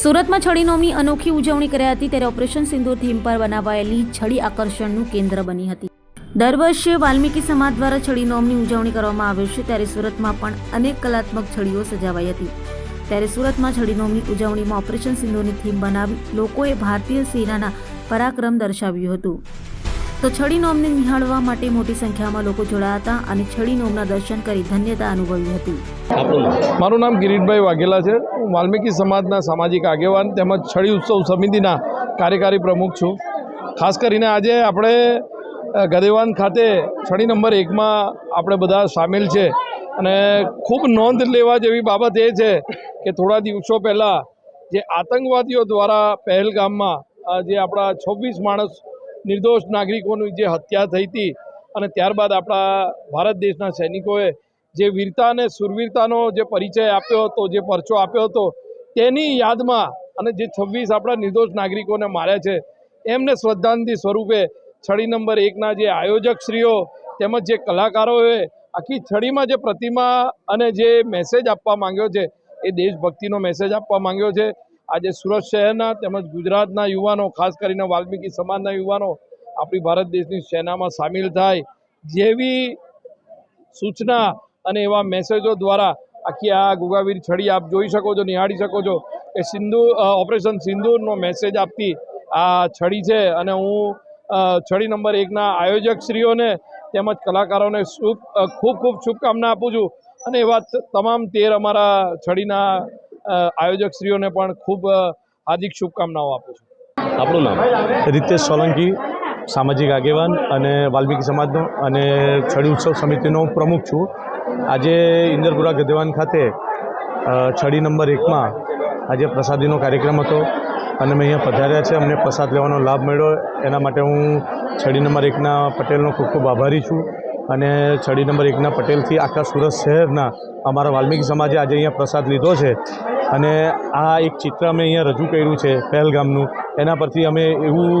સુરતમાં છડી નોમની અનોખી ઉજવણી કરાઈ હતી ત્યારે ઓપરેશન સિંદૂર થીમ પર બનાવાયેલી છડી આકર્ષણનું કેન્દ્ર બની હતી. દર વર્ષે વાલ્મીકી સમાજ દ્વારા છડી નોમની ઉજવણી કરવામાં આવે છે ત્યારે સુરતમાં પણ અનેક કલાત્મક છડીઓ સજાવાઈ હતી. ત્યારે સુરતમાં છડી નોમની ઉજવણીમાં ઓપરેશન સિંદૂરની થીમ બનાવી લોકોએ ભારતીય સેનાના પરાક્રમ દર્શાવ્યું હતું. તો છડી નોમને નિહાળવા માટે મોટી સંખ્યામાં લોકો જોડાયા હતા અને છડી નોમના દર્શન કરી ધન્યતા અનુભવી હતી. મારું નામ કિરીટભાઈ વાઘેલા છે. હું વાલ્મીકી સમાજના સામાજિક આગેવાન તેમજ છડી ઉત્સવ સમિતિના કાર્યકારી પ્રમુખ છું. ખાસ કરીને આજે આપણે ગદેવાન ખાતે છડી નંબર એકમાં આપણે બધા સામેલ છે. અને ખૂબ નોંધ લેવા જેવી બાબત એ છે કે થોડા દિવસો પહેલાં જે આતંકવાદીઓ દ્વારા પહેલગામમાં જે આપણા છવ્વીસ માણસ નિર્દોષ નાગરિકોની જે હત્યા થઈ હતી અને ત્યારબાદ આપણા ભારત દેશના સૈનિકોએ જે વીરતા અને સુરવીરતાનો જે પરિચય આપ્યો હતો, જે પરચો આપ્યો હતો, તેની યાદમાં અને જે છવ્વીસ આપણા નિર્દોષ નાગરિકોને માર્યા છે, એમને શ્રદ્ધાંજલિ સ્વરૂપે છડી નંબર એકના જે આયોજકશ્રીઓ તેમજ જે કલાકારોએ આખી છડીમાં જે પ્રતિમા અને જે મેસેજ આપવા માંગ્યો છે, એ દેશભક્તિનો મેસેજ આપવા માંગ્યો છે. આજે સુરત શહેરના તેમજ ગુજરાતના યુવાનો, ખાસ કરીને વાલ્મીકી સમાજના યુવાનો, આપણી ભારત દેશની સેનામાં સામેલ થાય જેવી સૂચના અને એવા મેસેજો દ્વારા આખી આ ગુગાવીર છડી આપ જોઈ શકો છો, નિહાળી શકો છો એ સિંધુ ઓપરેશન સિંદૂરનો મેસેજ આપતી આ છડી છે અને હું છડી નંબર એકના આયોજકશ્રીઓને તેમજ કલાકારોને શુભ ખૂબ ખૂબ શુભકામના આપું છું અને એવા તમામ તેર અમારા છડીના આયોજકશ્રીઓને પણ ખૂબ હાર્દિક શુભકામનાઓ આપું છું. આપણું નામ? રીતેશ સોલંકી સામાજિક આગેવાન અને વાલ્મીકી સમાજનો અને છડી ઉત્સવ સમિતિનો હું પ્રમુખ છું. આજે ઇન્દરપુરા ગધેવાન ખાતે છડી નંબર એકમાં આજે પ્રસાદીનો કાર્યક્રમ હતો. અને મેં અહીંયા પધાર્યા છે અમને પ્રસાદ લેવાનો લાભ મળ્યો. એના માટે હું છડી નંબર એકના પટેલનો ખૂબ ખૂબ આભારી છું. અને છડી નંબર એકના પટેલથી આખા સુરત શહેરના અમારા વાલ્મીકી સમાજે આજે અહીંયા પ્રસાદ લીધો છે. અને આ એક ચિત્ર અમે અહીંયા રજૂ કર્યું છે પહેલગામનું. એના પરથી અમે એવું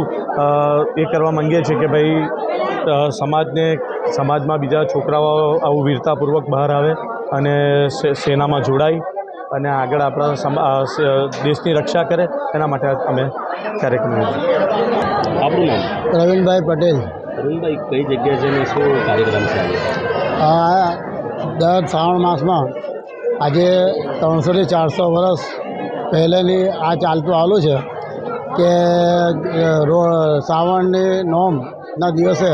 એ કરવા માંગીએ છીએ કે ભાઈ સમાજને, સમાજમાં બીજા છોકરાઓ આવું વીરતાપૂર્વક બહાર આવે અને સેનામાં જોડાય અને આગળ આપણા દેશની રક્ષા કરે. એના માટે અમે કાર્યક્રમ આપણું નામ પ્રવીણભાઈ પટેલ. અરુણભાઈ, કઈ જગ્યા છે શું કાર્યક્રમ છે આજે? દર શ્રાવણ માસમાં આજે ત્રણસોથી ચારસો વર્ષ પહેલેની આ ચાલતું આવેલું છે કે રો, શ્રાવણની નોમના દિવસે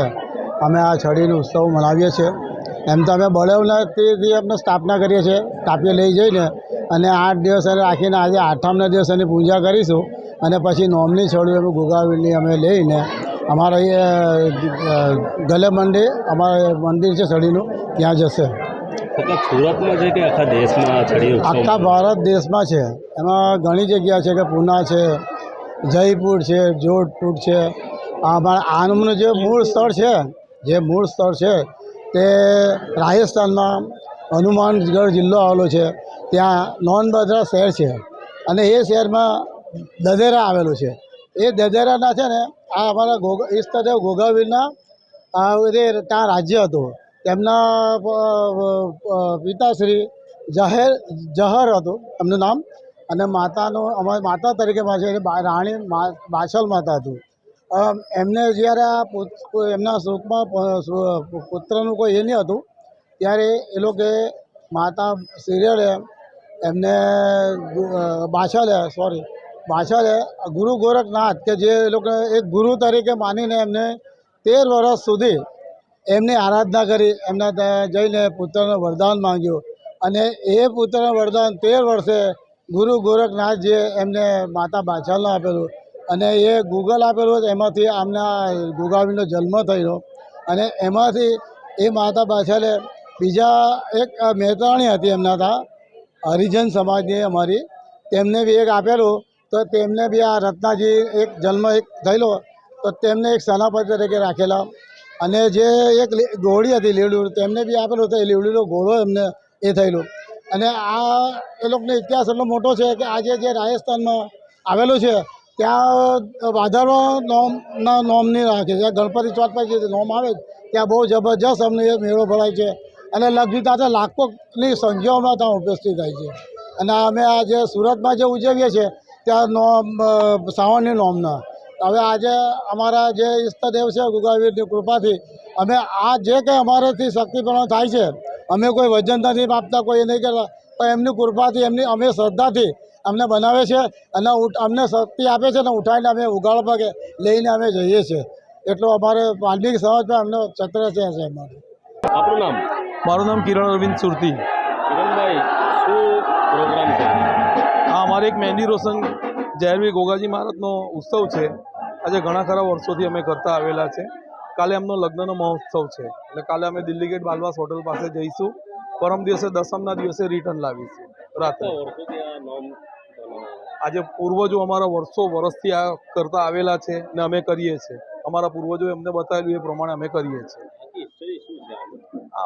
અમે આ છડીનો ઉત્સવ મનાવીએ છીએ. એમ તો અમે બળવનાથી અમે સ્થાપના કરીએ છીએ તાપીએ લઈ જઈને અને આઠ દિવસ એને રાખીને આજે આઠમના દિવસ એની પૂજા કરીશું અને પછી નોમની છડી અમે ગુગાવીની અમે લઈને અમારા અહીંયા ગલે મંડે અમારા મંદિર છે સળીનું ત્યાં જશે. સુરતમાં છે કે આખા દેશમાં છડી આખા ભારત દેશમાં છે. એમાં ઘણી જગ્યા છે કે પૂના છે જયપુર છે જોધપુર છે. અમારા આનંદનું જે મૂળ સ્થળ છે જે મૂળ સ્થળ છે તે રાજસ્થાનમાં હનુમાનગઢ જિલ્લો આવેલો છે. ત્યાં નોનબદ્રા શહેર છે. અને એ શહેરમાં દદેરા આવેલું છે. એ દદેરાના છે ને આ અમારા ગોગ ઈષ્ટદેવ એ ત્યાં રાજ્ય હતું. તેમના પિતાશ્રી જહેર, જહર હતું એમનું નામ. અને માતાનું, અમારી માતા તરીકે છે રાણી બાછલ માતા હતું. એમને જ્યારે આ એમના સુખમાં પુત્રનું કોઈ એ નહીં હતું, ત્યારે એ લોકોએ માતા સિરિયલે એમને બાછલે સોરી બાછલે ગુરુ ગોરખનાથ કે જે લોકો એક ગુરુ તરીકે માનીને એમને તેર વર્ષ સુધી એમની આરાધના કરી, એમના ત્યાં જઈને પુત્રનું વરદાન માંગ્યું. અને એ પુત્રનું વરદાન તેર વર્ષે ગુરુ ગોરખનાથજીએ એમને માતા બાચાલને આપેલું. અને એ ગૂગલ આપેલું એમાંથી આમના ગુગાવીનો જન્મ થયેલો. અને એમાંથી એ માતા બાચાલે બીજા એક મહેતરાણી હતી એમના ત્યાં હરિજન સમાજની અમારી. તેમને બી એક આપેલું તો તેમને બી આ રત્નાજી એક જન્મ એક થયેલો, તો તેમને એક સેનાપતિ તરીકે રાખેલા. અને જે એક ઘોડી હતી લીવડું, તેમને બી આપેલું તો એ લીવડીનો ઘોડો એમને એ થયેલો. અને આ એ લોકોનો ઇતિહાસ એટલો મોટો છે કે આજે જે રાજસ્થાનમાં આવેલું છે, ત્યાં વાધારો નોમના નોમની રાખે છે. ગણપતિ ચોથ પર જે નોમ આવે, ત્યાં બહુ જબરજસ્ત અમને મેળો ભરાય છે. અને લગભગ ત્યાં લાખોની સંખ્યાઓમાં ત્યાં ઉપસ્થિત થાય છે. અને અમે આ જે સુરતમાં જે ઉજવીએ છીએ ત્યાં નોમ સાવનની નોમના. હવે આજે અમારા જે ઈષ્ટદેવ છે ગુગાવીરની કૃપાથી અમે આ જે કંઈ અમારાથી શક્તિપૂર્ણ થાય છે અમે કોઈ વજન નથી આપતા કોઈ એ નહીં કરતા પણ એમની કૃપાથી એમની અમે શ્રદ્ધાથી અમને બનાવે છે અને અમને શક્તિ આપે છે અને ઉઠાવીને અમે ઉગાડ પગે લઈને અમે જઈએ છીએ. એટલો અમારે વાલ્મીકી પણ અમને ચત્ર છે છે અમારે આપણું નામ? મારું નામ કિરણ અરવિંદ સુરતી. કિરણભાઈ અમારે એક મહેંદી રોશન જયરવી ગોગાજી મહારાજનો ઉત્સવ છે. આજે ઘણા ખરા વર્ષોથી અમે કરતા આવેલા છે. કાલે એમનો લગ્નનો મહોત્સવ છે. એટલે કાલે અમે દિલ્હી ગેટ બાલવાસ હોટલ પાસે જઈશું. પરમ દિવસે દસમના દિવસે રિટર્ન લાવીશું. રાત્રે. આજે પૂર્વજો અમારા વર્ષો વર્ષથી આ કરતા આવેલા છે ને અમે કરીએ છીએ અમારા પૂર્વજોએ અમને બતાવેલું એ પ્રમાણે અમે કરીએ છીએ.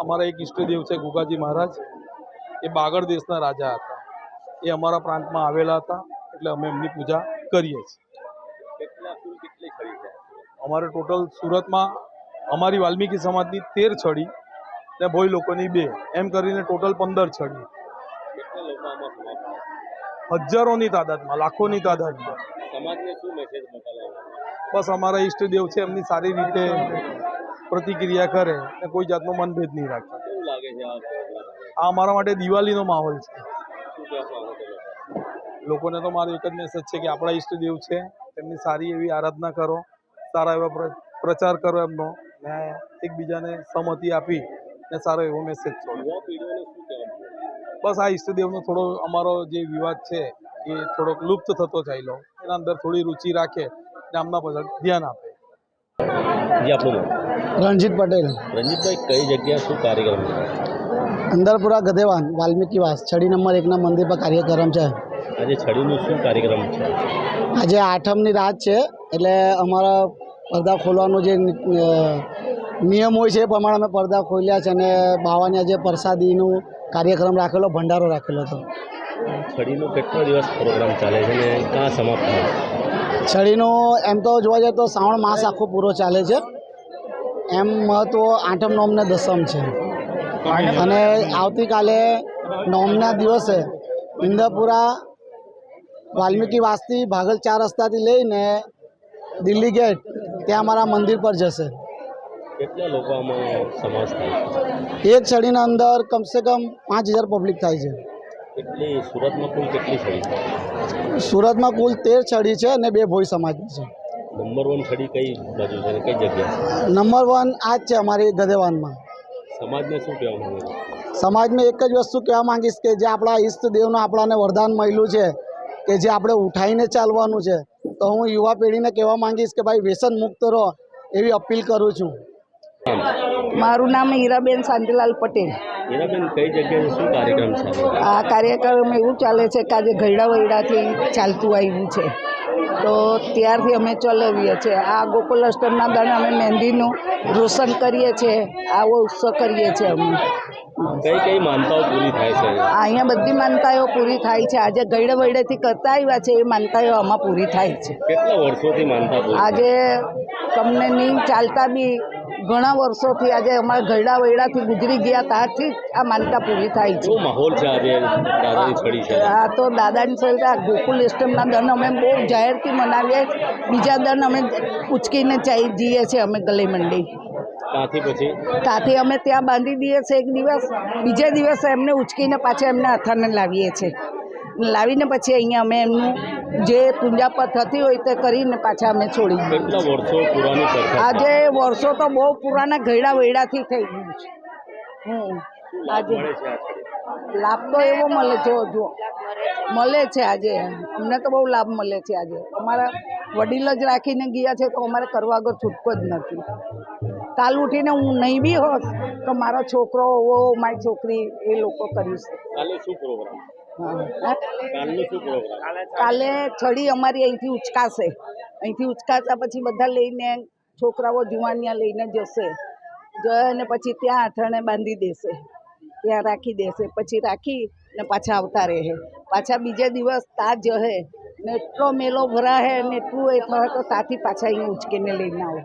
અમારા એક ઈષ્ટદેવ છે ગુગાજી મહારાજ. એ બાગડ દેશના રાજા હતા. એ અમારા પ્રાંતમાં આવેલા હતા એટલે અમે એમની પૂજા કરીએ છીએ. અમારે ટોટલ સુરતમાં અમારી વાલ્મીકી સમાજની તેર છડી ને ભોઈ લોકોની બે એમ કરીને ટોટલ પંદર છડી? હજારોની તાદાદમાં લાખોની તાદાદમાં. બસ અમારા ઈષ્ટદેવ છે એમની સારી રીતે પ્રતિક્રિયા કરે ને કોઈ જાતનો મનભેદ નહીં રાખે. આ અમારા માટે દિવાળીનો માહોલ છે. લોકોને તો મારો એક જ મેસેજ છે કે આપણા ઈષ્ટદેવ છે તેમની સારી એવી આરાધના કરો સારા એવા પ્ર- પ્રચાર કરો એમનો ને એકબીજાને સહમતિ આપી ને સારો એવો મેસેજ છોડો બસ આ ઈષ્ટદેવનો થોડો અમારો જે વિવાદ છે એ થોડોક લુપ્ત થતો ચાલ્યો એના અંદર થોડી રુચિ રાખે ને આમના પાછળ ધ્યાન આપે. જી આપણું રણજીત પટેલ. રણજીતભાઈ કઈ જગ્યા શું કાર્યક્રમ અંદરપુરા ગધેવાન વાલ્મીકી વાસ છડી નંબર એકના મંદિર પર કાર્યક્રમ છે. આજે છડીનું શું કાર્યક્રમ છે? આજે આઠમની રાત છે એટલે અમારા પડદા ખોલવાનો જે નિયમ હોય છે એ પ્રમાણે અમે પડદા ખોલ્યા છે અને બાવાની આજે પ્રસાદીનું કાર્યક્રમ રાખેલો ભંડારો રાખેલો હતો. છડીનો કેટલો દિવસ પ્રોગ્રામ ચાલે છે અને ક્યાં સમાપ્ત થાય છડીનો એમ તો જોવા જઈએ તો શ્રાવણ માસ આખો પૂરો ચાલે છે. એમ મહત્વ આઠમ નોમ ને દસમ છે. અને આવતીકાલે નોમના દિવસે ઇન્દરપુરા વાલ્મીકી વાસ્તી ભાગલ ચાર રસ્તાથી લઈને દિલ્હી ગેટ ત્યાં અમારા મંદિર પર જશે. કેટલા લોકો આમાં સમાજ થાય એક છડીના અંદર કમસે કમ પાંચ હજાર પબ્લિક થાય છે. કેટલી સુરતમાં કુલ કેટલી છડી સુરતમાં કુલ તેર છડી છે અને બે ભોઈ સમાજની છે. નંબર વન છડી કઈ બાજુ છે? કઈ જગ્યા છે નંબર વન આ જ છે અમારી ગધેવાનમાં. સમાજને શું કહેવા માંગે સમાજને એક જ વસ્તુ કહેવા માંગીશ કે જે આપણા ઈષ્ટદેવનું આપણાને વરદાન મળ્યું છે કે જે આપણે ઉઠાઈને ચાલવાનું છે તો હું યુવા પેઢીને કહેવા માંગીશ કે ભાઈ વ્યસન મુક્ત રહો એવી અપીલ કરું છું. મારું નામ હીરાબેન શાંતિલાલ પટેલ. હીરાબેન કઈ જગ્યાએ શું કાર્યક્રમ છે આ કાર્યક્રમ એવું ચાલે છે કે આજે ઘરડા વૈડાથી ચાલતું આવ્યું છે. તો ત્યારથી અમે ચલાવીએ છીએ. આ ગોકુલ અષ્ટમના દાડે અમે મહેંદીનું રોશન કરીએ છીએ. આવો ઉત્સવ કરીએ છીએ અમે. કઈ કઈ માનતાઓ પૂરી થાય છે? અહીંયા બધી માનતાઓ પૂરી થાય છે. આજે ગઈડે વૈડેથી કરતા આવ્યા છે. એ માનતાઓ આમાં પૂરી થાય છે. કેટલા વર્ષોથી માનતા આજે તમને નહીં ચાલતા બી ઘણા વર્ષોથી આજે અમારા ઘરડા વૈડાથી ગુજરી ગયા ત્યારથી જ આ માનતા પૂરી થાય છે. માહોલ છે આજે આ તો દાદાની સહિત આ ગોકુલ એસ્ટમના દન અમે બહુ જાહેરથી મનાવીએ. બીજા દન અમે ઉચકીને ચાઈ જઈએ છીએ અમે ગલે મંડી. ત્યાંથી પછી? ત્યાંથી અમે ત્યાં બાંધી દઈએ છીએ એક દિવસ. બીજે દિવસે એમને ઉચકીને પાછા એમને અથાને લાવીએ છીએ. લાવીને પછી અહીંયા અમે એમનું જે પૂંજાપત થતી હોય તે કરીને પાછા અમે છોડી કેટલા વર્ષો પુરાની આજે વર્ષો તો બહુ પુરાના ઘરડા વૈડાથી થઈ ગયું છે. હમ. આજે લાભ તો એવો મળે છે જો. મળે છે આજે. અમને તો બહુ લાભ મળે છે આજે. અમારા વડીલ જ રાખીને ગયા છે તો અમારે કરવા આગળ છૂટકો જ નથી. કાલ ઉઠીને હું નહીં બી હોત તો મારો છોકરો મારી છોકરી એ લોકો કરીશ કાલે શું પ્રોગ્રામ કાલે છડી અમારી અહીંથી ઉચકાશે. અહીંથી ઉચકાતા પછી બધા લઈને છોકરાઓ જુવાનિયા લઈને જશે. જઈને પછી ત્યાં અથાણે બાંધી દેશે. ત્યાં રાખી દેશે. પછી રાખી ને પાછા આવતા રહે. પાછા બીજે દિવસ તા જહે ને એટલો મેલો ભરાહે ને એટલું એ થાય તો તાથી પાછા અહીં ઉચકીને લઈને આવો.